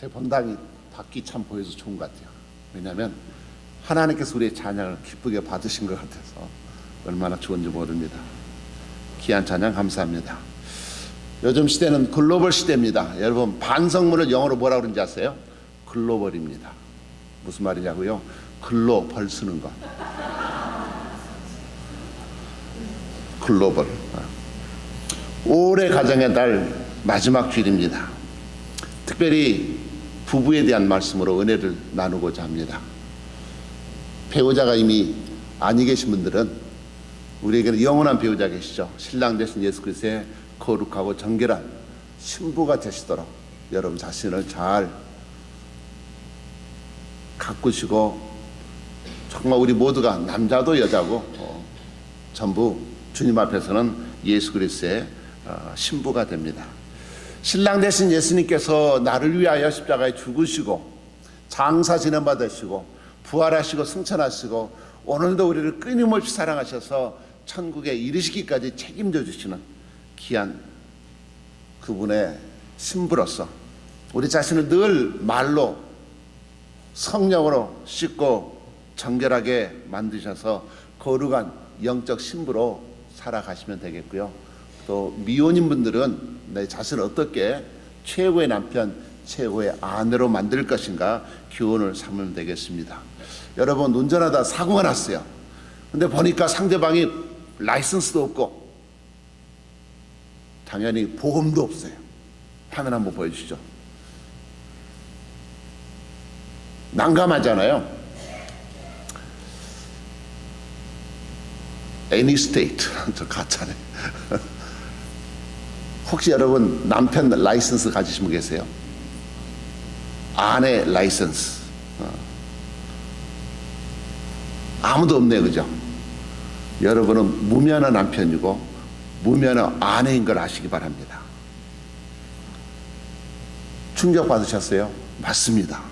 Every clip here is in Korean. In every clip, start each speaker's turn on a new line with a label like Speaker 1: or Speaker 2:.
Speaker 1: 제 본당이 받기 참 보여서 좋은 것 같아요. 왜냐하면 하나님께서 우리의 찬양을 기쁘게 받으신 것 같아서 얼마나 좋은지 모릅니다. 귀한 찬양 감사합니다. 요즘 시대는 글로벌 시대입니다. 여러분 반성문을 영어로 뭐라 그러는지 아세요? 글로벌입니다. 무슨 말이냐고요? 글로 벌 쓰는 것. 글로벌. 올해 가정의 달 마지막 주일입니다. 특별히 부부에 대한 말씀으로 은혜를 나누고자 합니다. 배우자가 이미 아니 계신 분들은 우리에게는 영원한 배우자 계시죠. 신랑 되신 예수 그리스도의 거룩하고 정결한 신부가 되시도록 여러분 자신을 잘 가꾸시고 정말 우리 모두가 남자도 여자고 어, 전부 주님 앞에서는 예수 그리스도의 어, 신부가 됩니다. 신랑 되신 예수님께서 나를 위하여 십자가에 죽으시고 장사 지는 받으시고 부활하시고 승천하시고 오늘도 우리를 끊임없이 사랑하셔서 천국에 이르시기까지 책임져 주시는 귀한 그분의 신부로서 우리 자신을 늘 말로 성령으로 씻고 정결하게 만드셔서 거룩한 영적 신부로 살아가시면 되겠고요. 또 미혼인 분들은 내 자신을 어떻게 최고의 남편, 최고의 아내로 만들 것인가 교훈을 삼으면 되겠습니다. 여러분 운전하다 사고가 났어요. 근데 보니까 상대방이 라이선스도 없고 당연히 보험도 없어요. 화면 한번 보여주시죠. 난감하잖아요. Any state 저 가짜네. 혹시 여러분 남편 라이선스 가지신 분 계세요? 아내 라이선스 어. 아무도 없네요, 그죠? 여러분은 무면허 남편이고 무면허 아내인 걸 아시기 바랍니다. 충격 받으셨어요? 맞습니다.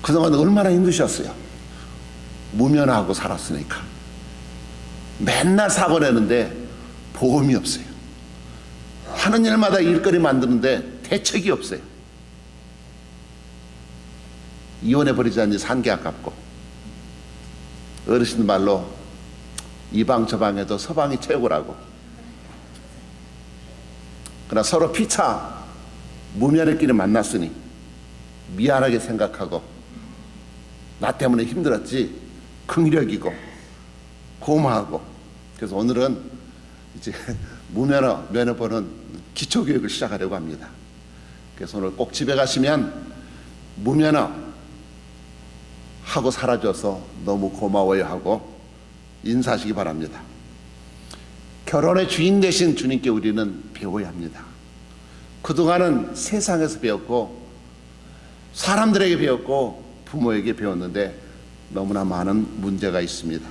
Speaker 1: 그동안 얼마나 힘드셨어요? 무면허하고 살았으니까. 맨날 사고 내는데 보험이 없어요. 하는 일마다 일거리 만드는데 대책이 없어요. 이혼해 버리자니 산 게 아깝고 어르신 말로 이방 저 방에도 서방이 최고라고. 그러나 서로 피차 무면허끼리 만났으니 미안하게 생각하고 나 때문에 힘들었지 긍력이고 고마하고 그래서 오늘은 이제 무면허 면허 보는 기초 교육을 시작하려고 합니다. 그래서 오늘 꼭 집에 가시면 무면허 하고 살아줘서 너무 고마워요 하고 인사하시기 바랍니다. 결혼의 주인 되신 주님께 우리는 배워야 합니다. 그동안은 세상에서 배웠고 사람들에게 배웠고 부모에게 배웠는데 너무나 많은 문제가 있습니다.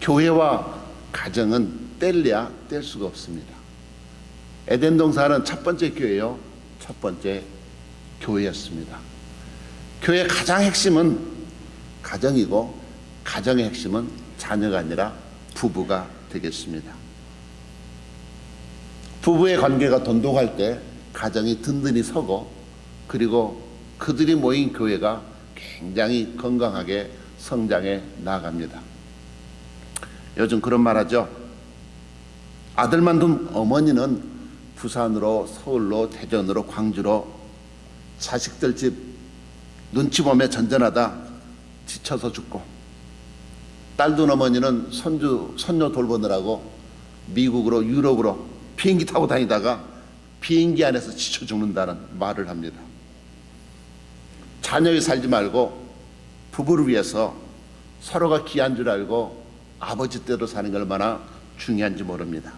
Speaker 1: 교회와 가정은 뗄래야 뗄 수가 없습니다. 에덴 동산은 첫 번째 교회요, 첫 번째 교회였습니다. 교회의 가장 핵심은 가정이고 가정의 핵심은 자녀가 아니라 부부가 되겠습니다. 부부의 관계가 돈독할 때 가정이 든든히 서고 그리고 그들이 모인 교회가 굉장히 건강하게 성장해 나갑니다. 요즘 그런 말 하죠. 아들만 둔 어머니는 부산으로 서울로 대전으로 광주로 자식들 집 눈치 보며 전전하다 지쳐서 죽고 딸 둔 어머니는 손주 손녀 돌보느라고 미국으로 유럽으로 비행기 타고 다니다가 비행기 안에서 지쳐 죽는다는 말을 합니다. 자녀에 살지 말고 부부를 위해서 서로가 귀한 줄 알고 아버지 때로 사는 게 얼마나 중요한지 모릅니다.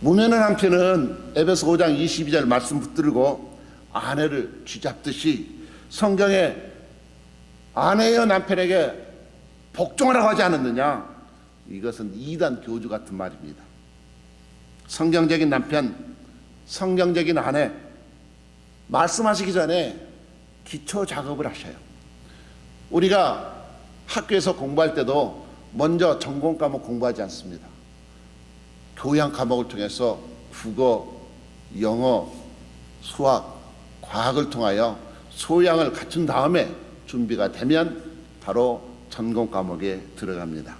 Speaker 1: 무면허 남편은 에베소 5장 22절 말씀 붙들고 아내를 쥐잡듯이 성경에 아내여 남편에게 복종하라고 하지 않았느냐? 이것은 이단 교주 같은 말입니다. 성경적인 남편, 성경적인 아내 말씀하시기 전에 기초 작업을 하셔요. 우리가 학교에서 공부할 때도 먼저 전공 과목 공부하지 않습니다. 교양 과목을 통해서 국어, 영어, 수학, 과학을 통하여 소양을 갖춘 다음에 준비가 되면 바로 전공 과목에 들어갑니다.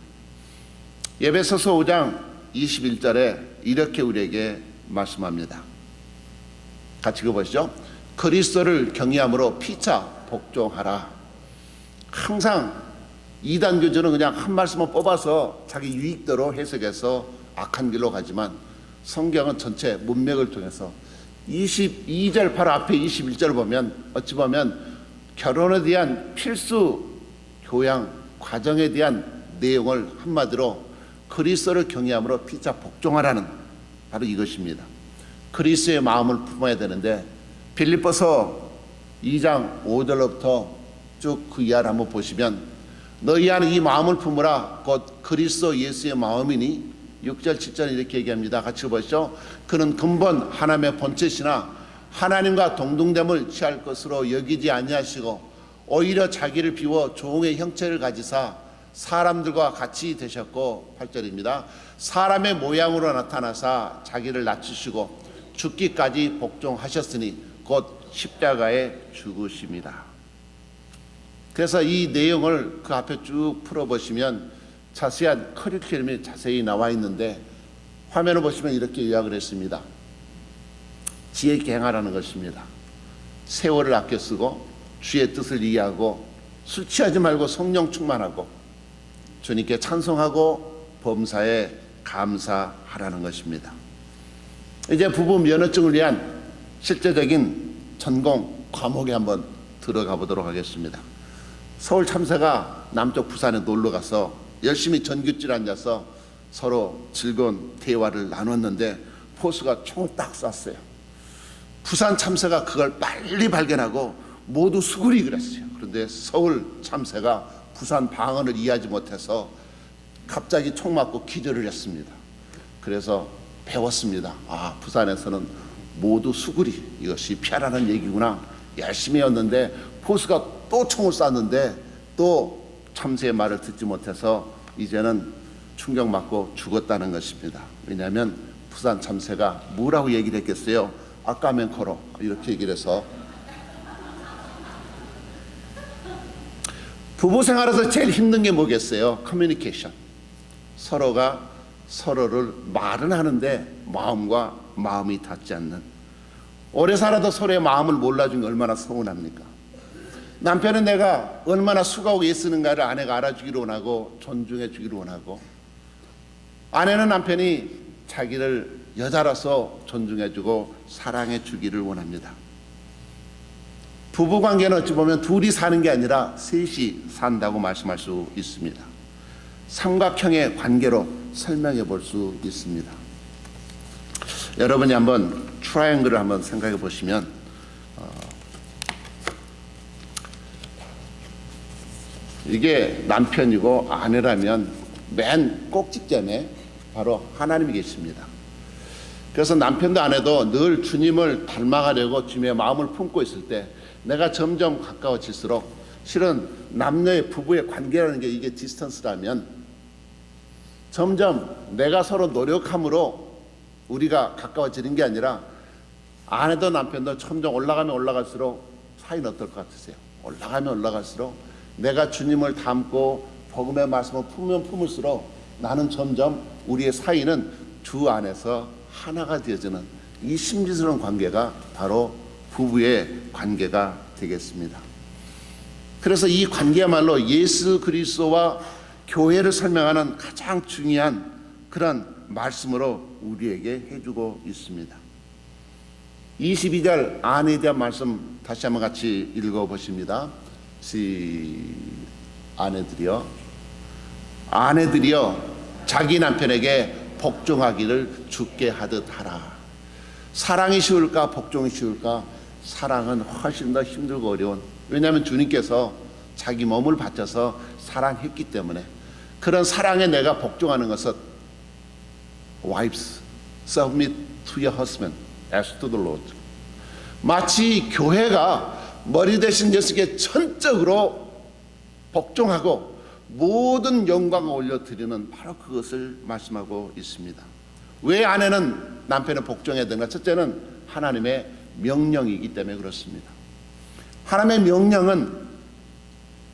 Speaker 1: 예배소서 5장 21절에 이렇게 우리에게 말씀합니다. 같이 읽어보시죠. 그리스도를 경외함으로 피차 복종하라. 항상 이단 교주는 그냥 한 말씀을 뽑아서 자기 유익대로 해석해서 악한 길로 가지만 성경은 전체 문맥을 통해서 22절 바로 앞에 21절을 보면 어찌 보면 결혼에 대한 필수 교양 과정에 대한 내용을 한마디로 그리스도를 경외함으로 피차 복종하라는 바로 이것입니다. 그리스도의 마음을 품어야 되는데 빌립보서 2장 5절로부터 쭉 그 이하를 한번 보시면 너희 안에 이 마음을 품으라 곧 그리스도 예수의 마음이니 6절 7절 이렇게 얘기합니다. 같이 보시죠. 그는 근본 하나님의 본체시나 하나님과 동등됨을 취할 것으로 여기지 아니하시고 오히려 자기를 비워 종의 형체를 가지사 사람들과 같이 되셨고 8절입니다. 사람의 모양으로 나타나사 자기를 낮추시고 죽기까지 복종하셨으니 곧 십자가에 죽으십니다. 그래서 이 내용을 그 앞에 쭉 풀어보시면 자세한 커리큘럼이 자세히 나와 있는데 화면을 보시면 이렇게 요약을 했습니다. 지혜 행하라는 것입니다. 세월을 아껴 쓰고 주의 뜻을 이해하고 술 취하지 말고 성령 충만하고 주님께 찬송하고 범사에 감사하라는 것입니다. 이제 부부 면허증을 위한 실제적인 전공 과목에 한번 들어가 보도록 하겠습니다. 서울 참새가 남쪽 부산에 놀러 가서 열심히 전규줄 앉아서 서로 즐거운 대화를 나눴는데 포수가 총을 딱 쐈어요. 부산 참새가 그걸 빨리 발견하고 모두 수그리 그랬어요. 그런데 서울 참새가 부산 방언을 이해하지 못해서 갑자기 총 맞고 기절을 했습니다. 그래서 배웠습니다. 아, 부산에서는 모두 수그리 이것이 피하라는 얘기구나. 열심히 했는데 포수가 또 총을 쐈는데 또 참새의 말을 듣지 못해서 이제는 충격 맞고 죽었다는 것입니다. 왜냐하면 부산 참새가 뭐라고 얘기를 했겠어요? 걸어 이렇게 얘기를 해서 부부 생활에서 제일 힘든 게 뭐겠어요? 커뮤니케이션. 서로가 서로를 말은 하는데 마음과 마음이 닿지 않는. 오래 살아도 서로의 마음을 몰라준 게 얼마나 서운합니까? 남편은 내가 얼마나 수고하고 애쓰는가를 아내가 알아주기를 원하고 존중해 주기를 원하고 아내는 남편이 자기를 여자라서 존중해 주고 사랑해 주기를 원합니다. 부부 관계는 어찌 보면 둘이 사는 게 아니라 셋이 산다고 말씀할 수 있습니다. 삼각형의 관계로 설명해 볼 수 있습니다. 여러분이 한번 트라이앵글을 한번 생각해 보시면 이게 남편이고 아내라면 맨 꼭직점에 바로 하나님이 계십니다. 그래서 남편도 아내도 늘 주님을 닮아가려고 주님의 마음을 품고 있을 때 내가 점점 가까워질수록 실은 남녀의 부부의 관계라는 게 이게 디스턴스라면 점점 내가 서로 노력함으로 우리가 가까워지는 게 아니라 아내도 남편도 점점 올라가면 올라갈수록 사이는 어떨 것 같으세요? 올라가면 올라갈수록 내가 주님을 닮고 복음의 말씀을 품으면 품을수록 나는 점점 우리의 사이는 주 안에서 하나가 되어지는 이 심지스러운 관계가 바로 부부의 관계가 되겠습니다. 그래서 이 관계야말로 예수 그리스도와 교회를 설명하는 가장 중요한 그런 말씀으로 우리에게 해주고 있습니다. 22절 아내에 대한 말씀 다시 한번 같이 읽어 보십니다. 시 아내들이여 아내들이여 자기 남편에게 복종하기를 죽게 하듯 하라. 사랑이 쉬울까 복종이 쉬울까? 사랑은 훨씬 더 힘들고 어려운. 왜냐하면 주님께서 자기 몸을 바쳐서 사랑했기 때문에 그런 사랑에 내가 복종하는 것은 wives submit to your husband as to the Lord. 마치 교회가 머리 대신 예수께 전적으로 복종하고 모든 영광을 올려드리는 바로 그것을 말씀하고 있습니다. 왜 아내는 남편을 복종해야 되는가? 첫째는 하나님의 명령이기 때문에 그렇습니다. 하나님의 명령은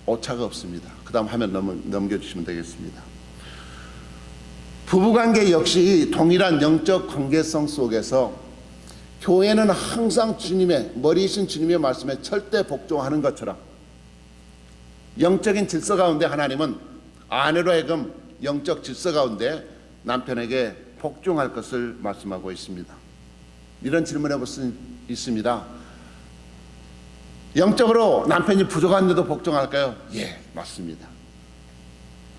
Speaker 1: 오차가 없습니다. 그 다음 화면 넘, 넘겨주시면 되겠습니다. 부부관계 역시 동일한 영적 관계성 속에서 교회는 항상 주님의 머리이신 주님의 말씀에 절대 복종하는 것처럼 영적인 질서 가운데 하나님은 아내로 하여금 영적 질서 가운데 남편에게 복종할 것을 말씀하고 있습니다. 이런 질문해 볼 수 있습니다. 영적으로 남편이 부족한데도 복종할까요? 예, 맞습니다.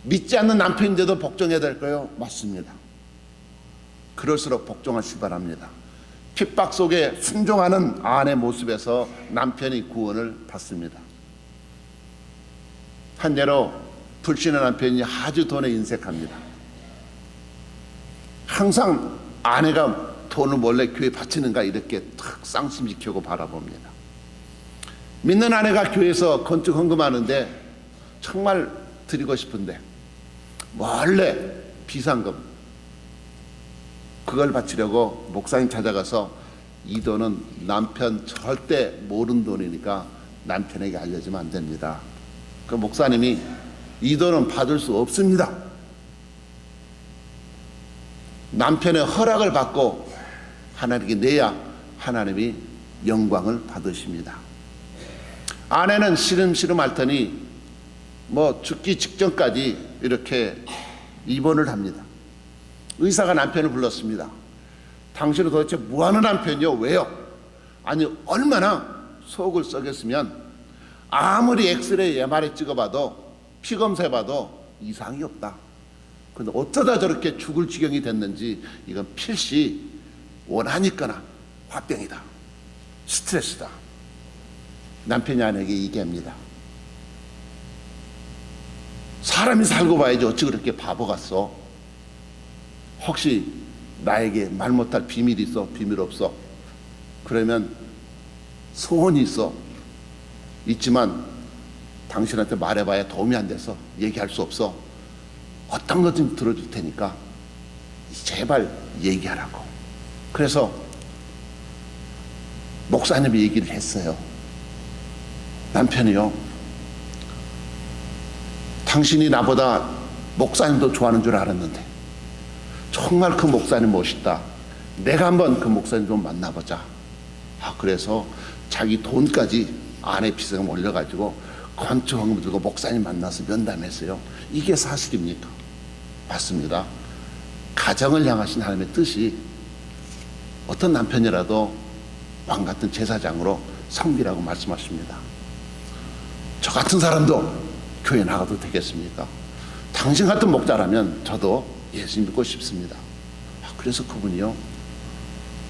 Speaker 1: 믿지 않는 남편인데도 복종해야 될까요? 맞습니다. 그럴수록 복종하시기 바랍니다. 핍박 속에 순종하는 아내 모습에서 남편이 구원을 받습니다. 한 예로 불신의 남편이 아주 돈에 인색합니다. 항상 아내가 돈을 몰래 교회 바치는가 이렇게 탁 쌍심지키고 바라봅니다. 믿는 아내가 교회에서 건축 헌금하는데 정말 드리고 싶은데 몰래 비상금 그걸 바치려고 목사님 찾아가서 이 돈은 남편 절대 모르는 돈이니까 남편에게 알려주면 안 됩니다. 그 목사님이 이 돈은 받을 수 없습니다. 남편의 허락을 받고 하나님께 내야 하나님이 영광을 받으십니다. 아내는 시름시름 앓더니 뭐 죽기 직전까지 이렇게 입원을 합니다. 의사가 남편을 불렀습니다. 당신은 도대체 뭐 하는 남편이요? 왜요? 아니 얼마나 속을 썩였으면 아무리 엑스레이 MRI 찍어봐도 피 검사해봐도 이상이 없다. 근데 어쩌다 저렇게 죽을 지경이 됐는지 이건 필시 원하니까나 화병이다. 스트레스다. 남편이 아내에게 얘기합니다. 사람이 살고 봐야지 어찌 그렇게 바보 같소? 혹시 나에게 말 못할 비밀이 있어? 비밀 없어? 그러면 소원이 있어? 있지만 당신한테 말해봐야 도움이 안 돼서 얘기할 수 없어. 어떤 것좀 들어줄 테니까 제발 얘기하라고. 그래서 목사님이 얘기를 했어요. 남편이요. 당신이 나보다 목사님도 좋아하는 줄 알았는데 정말 그 목사님 멋있다. 내가 한번 그 목사님 좀 만나보자. 아 그래서 자기 돈까지 아내 비서가 올려가지고 건축 헌금 들고 목사님 만나서 면담했어요. 이게 사실입니까? 맞습니다. 가정을 향하신 하나님의 뜻이 어떤 남편이라도 왕 같은 제사장으로 섬기라고 말씀하십니다. 저 같은 사람도 교회 나가도 되겠습니까? 당신 같은 목자라면 저도 예수 믿고 싶습니다. 아, 그래서 그분이요.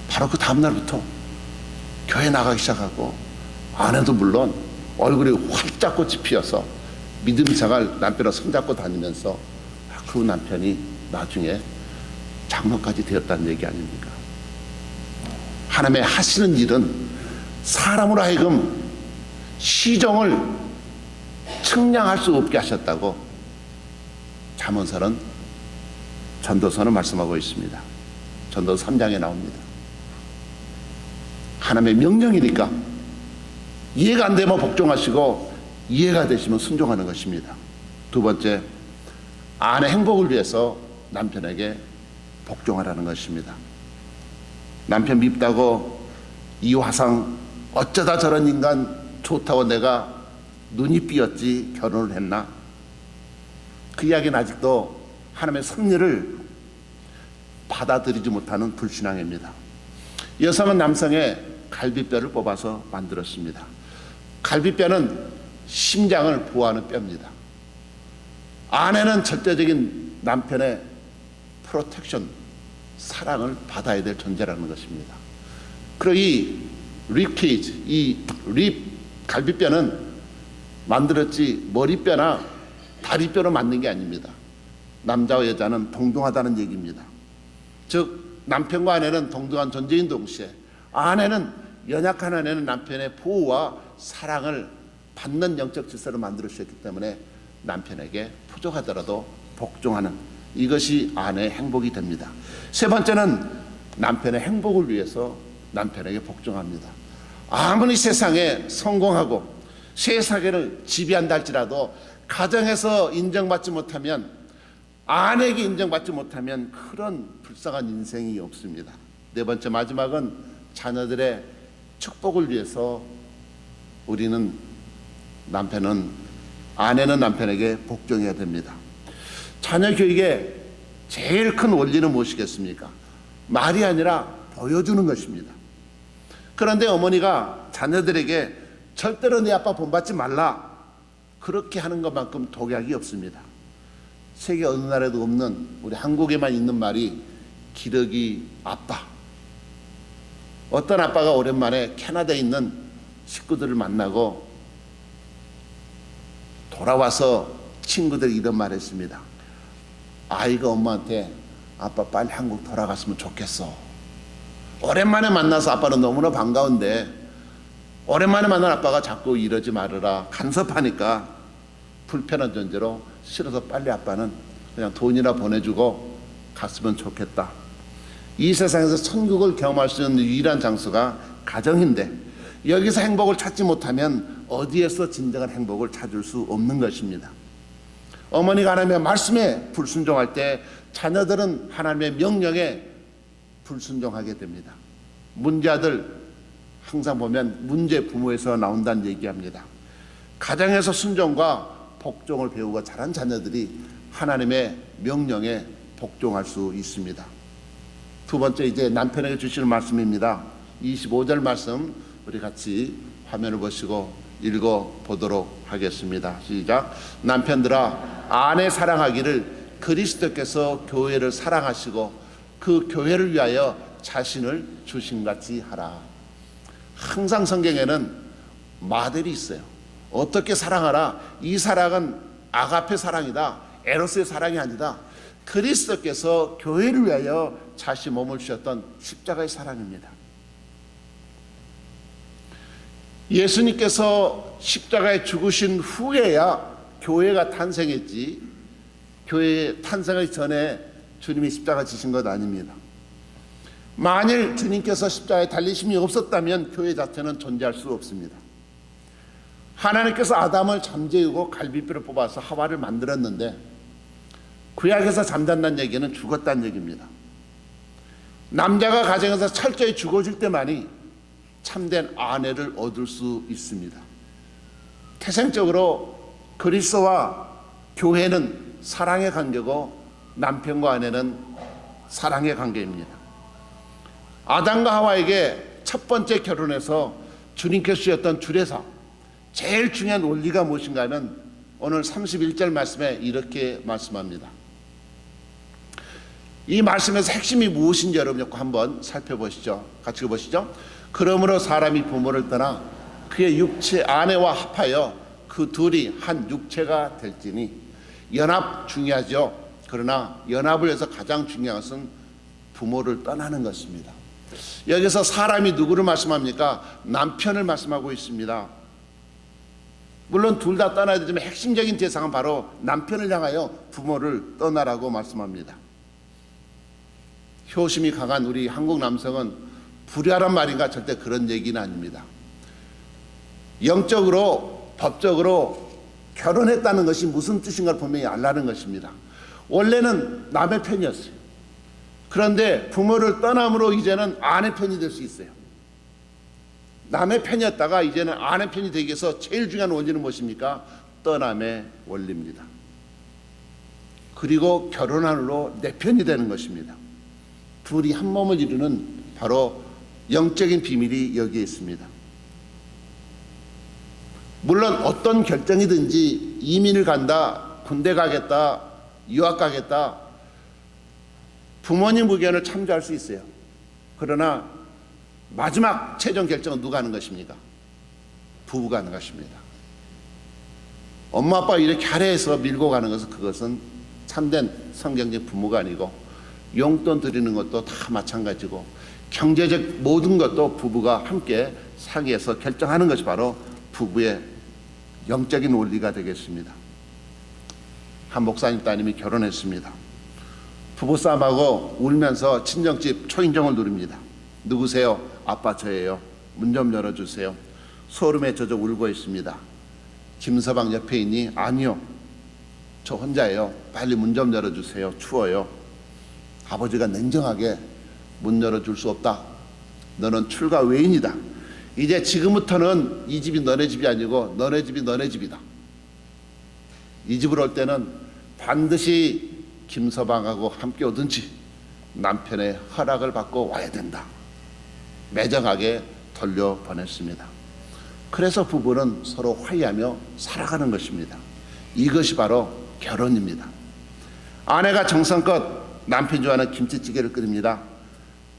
Speaker 1: 바로 그 다음날부터 교회 나가기 시작하고 아내도 물론 얼굴이 활짝 꽃이 피어서 믿음이 생활 남편을 손잡고 다니면서 그 남편이 나중에 장로까지 되었다는 얘기 아닙니까? 하나님의 하시는 일은 사람으로 하여금 시정을 측량할 수 없게 하셨다고 잠언서는 전도서는 말씀하고 있습니다. 전도서 3장에 나옵니다. 하나님의 명령이니까 이해가 안 되면 복종하시고 이해가 되시면 순종하는 것입니다. 두 번째, 아내 행복을 위해서 남편에게 복종하라는 것입니다. 남편 밉다고 이 화상 어쩌다 저런 인간 좋다고 내가 눈이 삐었지 결혼을 했나? 그 이야기는 아직도 하나님의 섭리를 받아들이지 못하는 불신앙입니다. 여성은 남성의 갈비뼈를 뽑아서 만들었습니다. 갈비뼈는 심장을 보호하는 뼈입니다. 아내는 절대적인 남편의 프로텍션, 사랑을 받아야 될 존재라는 것입니다. 그리고 이 립케이지, 이 립 갈비뼈는 만들었지 머리뼈나 다리뼈로 만든 게 아닙니다. 남자와 여자는 동등하다는 얘기입니다. 즉 남편과 아내는 동등한 존재인 동시에 아내는 연약한 아내는 남편의 보호와 사랑을 받는 영적 질서를 만들어 주셨기 때문에 남편에게 부족하더라도 복종하는 이것이 아내의 행복이 됩니다. 세 번째는 남편의 행복을 위해서 남편에게 복종합니다. 아무리 세상에 성공하고 세상을 지배한다 할지라도 가정에서 인정받지 못하면 아내에게 인정받지 못하면 그런 불쌍한 인생이 없습니다. 네 번째 마지막은 자녀들의 축복을 위해서 우리는 남편은 아내는 남편에게 복종해야 됩니다. 자녀 교육의 제일 큰 원리는 무엇이겠습니까? 말이 아니라 보여주는 것입니다. 그런데 어머니가 자녀들에게 절대로 내 아빠 본받지 말라 그렇게 하는 것만큼 독약이 없습니다. 세계 어느 나라에도 없는 우리 한국에만 있는 말이 기러기 아빠. 어떤 아빠가 오랜만에 캐나다에 있는 식구들을 만나고 돌아와서 친구들이 이런 말 했습니다. 아이가 엄마한테 아빠 빨리 한국 돌아갔으면 좋겠어. 오랜만에 만나서 아빠는 너무나 반가운데 오랜만에 만난 아빠가 자꾸 이러지 말아라 간섭하니까 불편한 존재로 싫어서 빨리 아빠는 그냥 돈이나 보내주고 갔으면 좋겠다. 이 세상에서 천국을 경험할 수 있는 유일한 장소가 가정인데 여기서 행복을 찾지 못하면 어디에서 진정한 행복을 찾을 수 없는 것입니다. 어머니가 하나님의 말씀에 불순종할 때 자녀들은 하나님의 명령에 불순종하게 됩니다. 문제아들 항상 보면 문제 부모에서 나온다는 얘기합니다. 가정에서 순종과 복종을 배우고 자란 자녀들이 하나님의 명령에 복종할 수 있습니다. 두 번째 이제 남편에게 주시는 말씀입니다. 25절 말씀 우리 같이 화면을 보시고 읽어 보도록 하겠습니다. 시작. 남편들아 아내 사랑하기를 그리스도께서 교회를 사랑하시고 그 교회를 위하여 자신을 주신 같이 하라. 항상 성경에는 마들이 있어요. 어떻게 사랑하라? 이 사랑은 아가페 사랑이다. 에로스의 사랑이 아니다. 그리스도께서 교회를 위하여 자신 몸을 주셨던 십자가의 사랑입니다. 예수님께서 십자가에 죽으신 후에야 교회가 탄생했지 교회 탄생하기 전에 주님이 십자가 지신 것 아닙니다. 만일 주님께서 십자가에 달리심이 없었다면 교회 자체는 존재할 수 없습니다. 하나님께서 아담을 잠재우고 갈비뼈를 뽑아서 하와를 만들었는데 구약에서 잠잔다는 얘기는 죽었다는 얘기입니다. 남자가 가정에서 철저히 죽어줄 때만이 참된 아내를 얻을 수 있습니다. 태생적으로 그리스도와 교회는 사랑의 관계고 남편과 아내는 사랑의 관계입니다. 아담과 하와에게 첫 번째 결혼해서 주님께서 주셨던 주례사 제일 중요한 원리가 무엇인가 하면 오늘 31절 말씀에 이렇게 말씀합니다. 이 말씀에서 핵심이 무엇인지 여러분 한번 살펴보시죠. 같이 보시죠. 그러므로 사람이 부모를 떠나 그의 육체 아내와 합하여 그 둘이 한 육체가 될지니 연합 중요하죠. 그러나 연합을 해서 가장 중요한 것은 부모를 떠나는 것입니다. 여기서 사람이 누구를 말씀합니까? 남편을 말씀하고 있습니다. 물론 둘 다 떠나야 되지만 핵심적인 대상은 바로 남편을 향하여 부모를 떠나라고 말씀합니다. 효심이 강한 우리 한국 남성은 불효란 말인가 절대 그런 얘기는 아닙니다. 영적으로 법적으로 결혼했다는 것이 무슨 뜻인가를 분명히 알라는 것입니다. 원래는 남의 편이었어요. 그런데 부모를 떠남으로 이제는 아내 편이 될 수 있어요. 남의 편이었다가 이제는 아내 편이 되기 위해서 제일 중요한 원리는 무엇입니까? 떠남의 원리입니다. 그리고 결혼한 후로 내 편이 되는 것입니다. 둘이 한 몸을 이루는 바로 영적인 비밀이 여기에 있습니다. 물론 어떤 결정이든지 이민을 간다, 군대 가겠다, 유학 가겠다, 부모님 의견을 참조할 수 있어요. 그러나 마지막 최종 결정은 누가 하는 것입니까? 부부가 하는 것입니다. 엄마 아빠 이렇게 하래해서 밀고 가는 것은 그것은 참된 성경적 부모가 아니고 용돈 드리는 것도 다 마찬가지고 경제적 모든 것도 부부가 함께 상의해서 결정하는 것이 바로 부부의 영적인 원리가 되겠습니다. 한 목사님 따님이 결혼했습니다. 부부싸움하고 울면서 친정집 초인종을 누릅니다. 누구세요? 아빠 저예요. 문 좀 열어주세요. 소름에 젖어 울고 있습니다. 김서방 옆에 있니? 아니요. 저 혼자예요. 빨리 문 좀 열어주세요. 추워요. 아버지가 냉정하게 문 열어줄 수 없다. 너는 출가 외인이다. 이제 지금부터는 이 집이 너네 집이 아니고 너네 집이 너네 집이다. 이 집으로 올 때는 반드시 김서방하고 함께 오든지 남편의 허락을 받고 와야 된다. 매정하게 돌려보냈습니다. 그래서 부부는 서로 화해하며 살아가는 것입니다. 이것이 바로 결혼입니다. 아내가 정성껏 남편 좋아하는 김치찌개를 끓입니다.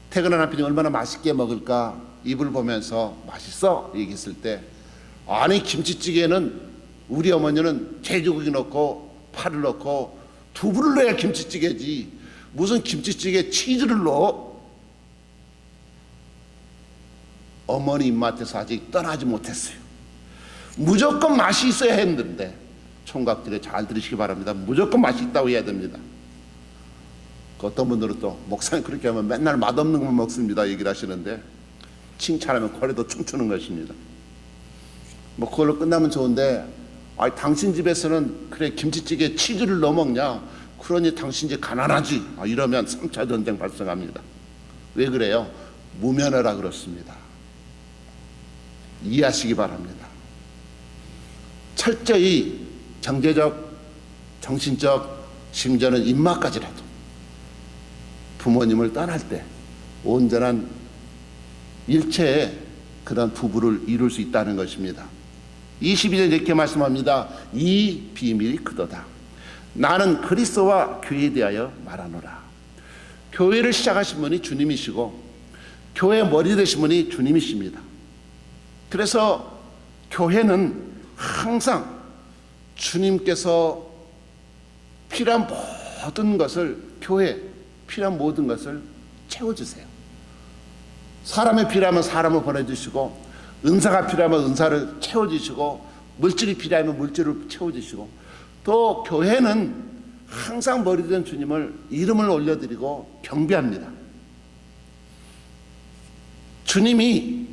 Speaker 1: 퇴근한 남편이 얼마나 맛있게 먹을까 입을 보면서 맛있어 얘기했을 때 아니 김치찌개는 우리 어머니는 돼지고기 넣고 파를 넣고 두부를 넣어야 김치찌개지 무슨 김치찌개 치즈를 넣어 어머니 입맛에서 아직 떠나지 못했어요. 무조건 맛이 있어야 했는데 총각들이 잘 들으시기 바랍니다. 무조건 맛이 있다고 해야 됩니다. 그 어떤 분들은 또 목사님 그렇게 하면 맨날 맛없는 것만 먹습니다 얘기를 하시는데 칭찬하면 코레도 춤추는 것입니다. 뭐 그걸로 끝나면 좋은데 아 당신 집에서는 그래 김치찌개 치즈를 넣어 먹냐 그러니 당신 집 가난하지 아, 이러면 3차 전쟁 발생합니다. 왜 그래요? 무면허라 그렇습니다. 이해하시기 바랍니다. 철저히 경제적, 정신적, 심지어는 입맛까지라도 부모님을 떠날 때 온전한 일체의 그런 부부를 이룰 수 있다는 것입니다. 22절 이렇게 말씀합니다. 이 비밀이 크도다. 나는 그리스도와 교회에 대하여 말하노라. 교회를 시작하신 분이 주님이시고 교회 머리 되신 분이 주님이십니다. 그래서 교회는 항상 주님께서 필요한 모든 것을 교회 필요한 모든 것을 채워주세요. 사람이 필요하면 사람을 보내주시고 은사가 필요하면 은사를 채워주시고 물질이 필요하면 물질을 채워주시고 또 교회는 항상 머리된 주님을 이름을 올려드리고 경배합니다. 주님이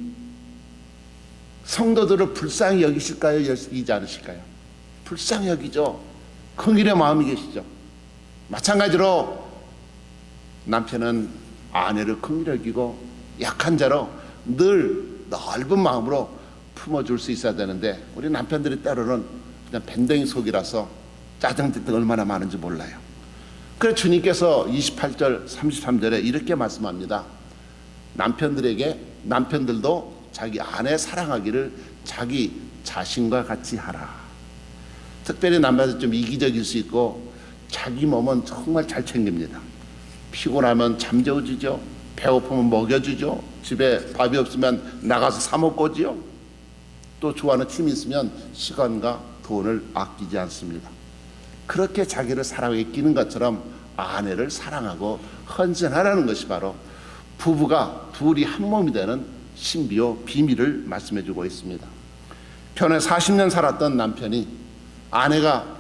Speaker 1: 성도들을 불쌍히 여기실까요? 여기지 않으실까요? 불쌍히 여기죠. 긍일의 마음이 계시죠. 마찬가지로 남편은 아내를 긍일히 여기고 약한 자로 늘 넓은 마음으로 품어줄 수 있어야 되는데 우리 남편들이 때로는 그냥 밴댕이 속이라서 짜증 얼마나 많은지 몰라요. 그래서 주님께서 28절 33절에 이렇게 말씀합니다. 남편들에게 남편들도 자기 아내 사랑하기를 자기 자신과 같이 하라. 특별히 남자들 좀 이기적일 수 있고 자기 몸은 정말 잘 챙깁니다. 피곤하면 잠재워주죠. 배고프면 먹여주죠. 집에 밥이 없으면 나가서 사 먹고지요. 또 좋아하는 취미 있으면 시간과 돈을 아끼지 않습니다. 그렇게 자기를 사랑에 끼는 것처럼 아내를 사랑하고 헌신하라는 것이 바로 부부가 둘이 한 몸이 되는 신비요 비밀을 말씀해 주고 있습니다. 편에 40년 살았던 남편이 아내가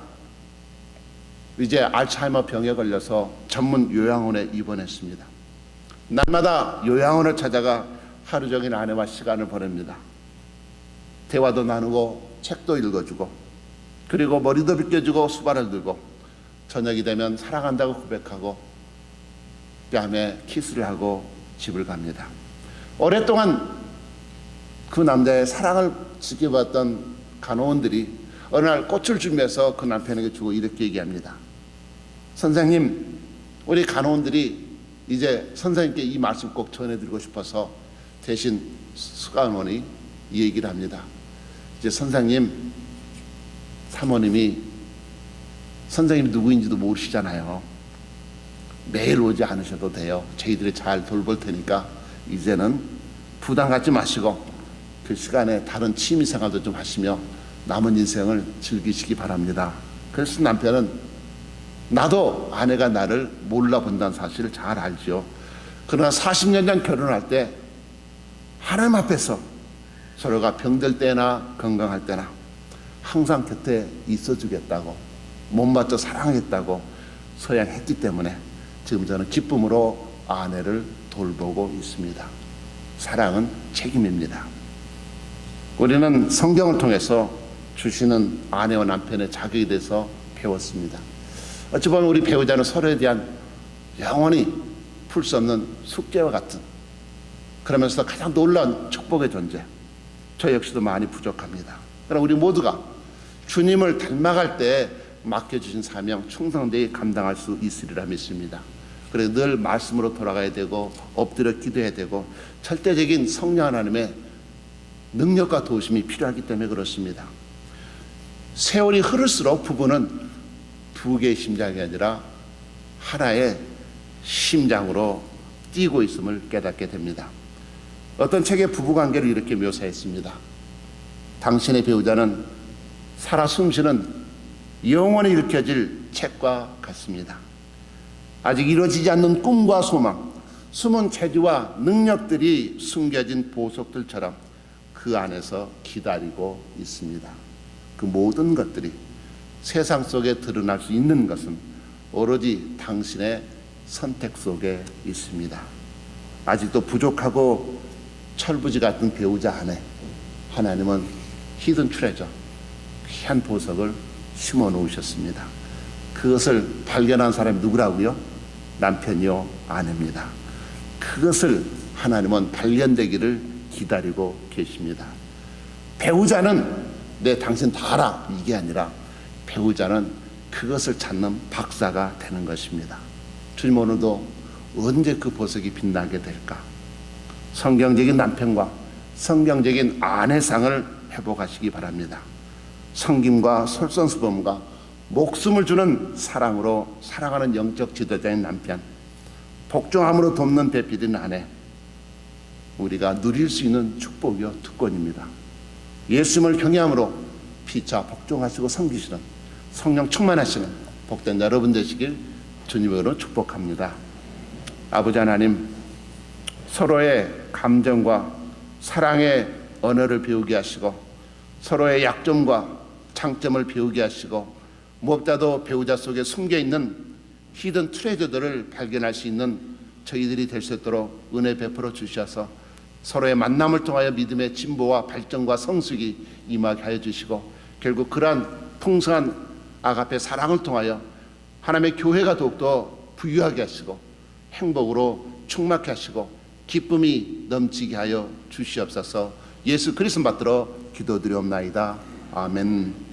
Speaker 1: 이제 알츠하이머 병에 걸려서 전문 요양원에 입원했습니다. 날마다 요양원을 찾아가 하루 종일 아내와 시간을 보냅니다. 대화도 나누고 책도 읽어주고 그리고 머리도 빗겨주고 수발을 들고 저녁이 되면 사랑한다고 고백하고 뺨에 키스를 하고 집을 갑니다. 오랫동안 그 남자의 사랑을 지켜봤던 간호원들이 어느 날 꽃을 준비해서 그 남편에게 주고 이렇게 얘기합니다. 선생님, 우리 간호원들이 이제 선생님께 이 말씀 꼭 전해드리고 싶어서 대신 수간원이 이 얘기를 합니다. 이제 선생님, 사모님이 선생님 누구인지도 모르시잖아요. 매일 오지 않으셔도 돼요. 저희들이 잘 돌볼 테니까 이제는 부담 갖지 마시고 그 시간에 다른 취미 생활도 좀 하시며 남은 인생을 즐기시기 바랍니다. 그래서 남편은 나도 아내가 나를 몰라본다는 사실을 잘 알죠. 그러나 40년 전 결혼할 때 하나님 앞에서 서로가 병들 때나 건강할 때나 항상 곁에 있어 주겠다고 몸받쳐 사랑하겠다고 서양했기 때문에 지금 저는 기쁨으로 아내를 돌보고 있습니다. 사랑은 책임입니다. 우리는 성경을 통해서 주시는 아내와 남편의 자격에 대해서 배웠습니다. 어찌 보면 우리 배우자는 서로에 대한 영원히 풀 수 없는 숙제와 같은 그러면서 가장 놀라운 축복의 존재. 저 역시도 많이 부족합니다. 그러나 우리 모두가 주님을 닮아갈 때 맡겨주신 사명 충성되게 감당할 수 있으리라 믿습니다. 그래서 늘 말씀으로 돌아가야 되고 엎드려 기도해야 되고 절대적인 성령 하나님의 능력과 도우심이 필요하기 때문에 그렇습니다. 세월이 흐를수록 부부는 두 개의 심장이 아니라 하나의 심장으로 뛰고 있음을 깨닫게 됩니다. 어떤 책의 부부 관계를 이렇게 묘사했습니다. 당신의 배우자는 살아 숨쉬는 영원히 일으켜질 책과 같습니다. 아직 이루어지지 않는 꿈과 소망, 숨은 체지와 능력들이 숨겨진 보석들처럼 그 안에서 기다리고 있습니다. 그 모든 것들이 세상 속에 드러날 수 있는 것은 오로지 당신의 선택 속에 있습니다. 아직도 부족하고 철부지 같은 배우자 안에 하나님은 히든 트레저 귀한 보석을 심어 놓으셨습니다. 그것을 발견한 사람이 누구라고요? 남편이요, 아내입니다. 그것을 하나님은 발견되기를 기다리고 계십니다. 배우자는 내 당신 다 알아 이게 아니라 배우자는 그것을 찾는 박사가 되는 것입니다. 주님 오늘도 언제 그 보석이 빛나게 될까? 성경적인 남편과 성경적인 아내상을 회복하시기 바랍니다. 성김과 솔선수범과 목숨을 주는 사랑으로 사랑하는 영적 지도자인 남편, 복종함으로 돕는 배필인 아내, 우리가 누릴 수 있는 축복이요 특권입니다. 예수님을 경외함으로 피차 복종하시고 섬기시는 성령 충만하시는 복된 여러분 되시길 주님으로 축복합니다. 아버지 하나님 서로의 감정과 사랑의 언어를 배우게 하시고 서로의 약점과 장점을 배우게 하시고 무엇보다도 배우자 속에 숨겨 있는 히든 트레저들을 발견할 수 있는 저희들이 될 수 있도록 은혜 베풀어 주셔서 서로의 만남을 통하여 믿음의 진보와 발전과 성숙이 임하게 하여 주시고 결국 그러한 풍성한 아가페 사랑을 통하여 하나님의 교회가 더욱더 부유하게 하시고 행복으로 충만케 하시고 기쁨이 넘치게 하여 주시옵소서. 예수 그리스도 받들어 기도드리옵나이다. 아멘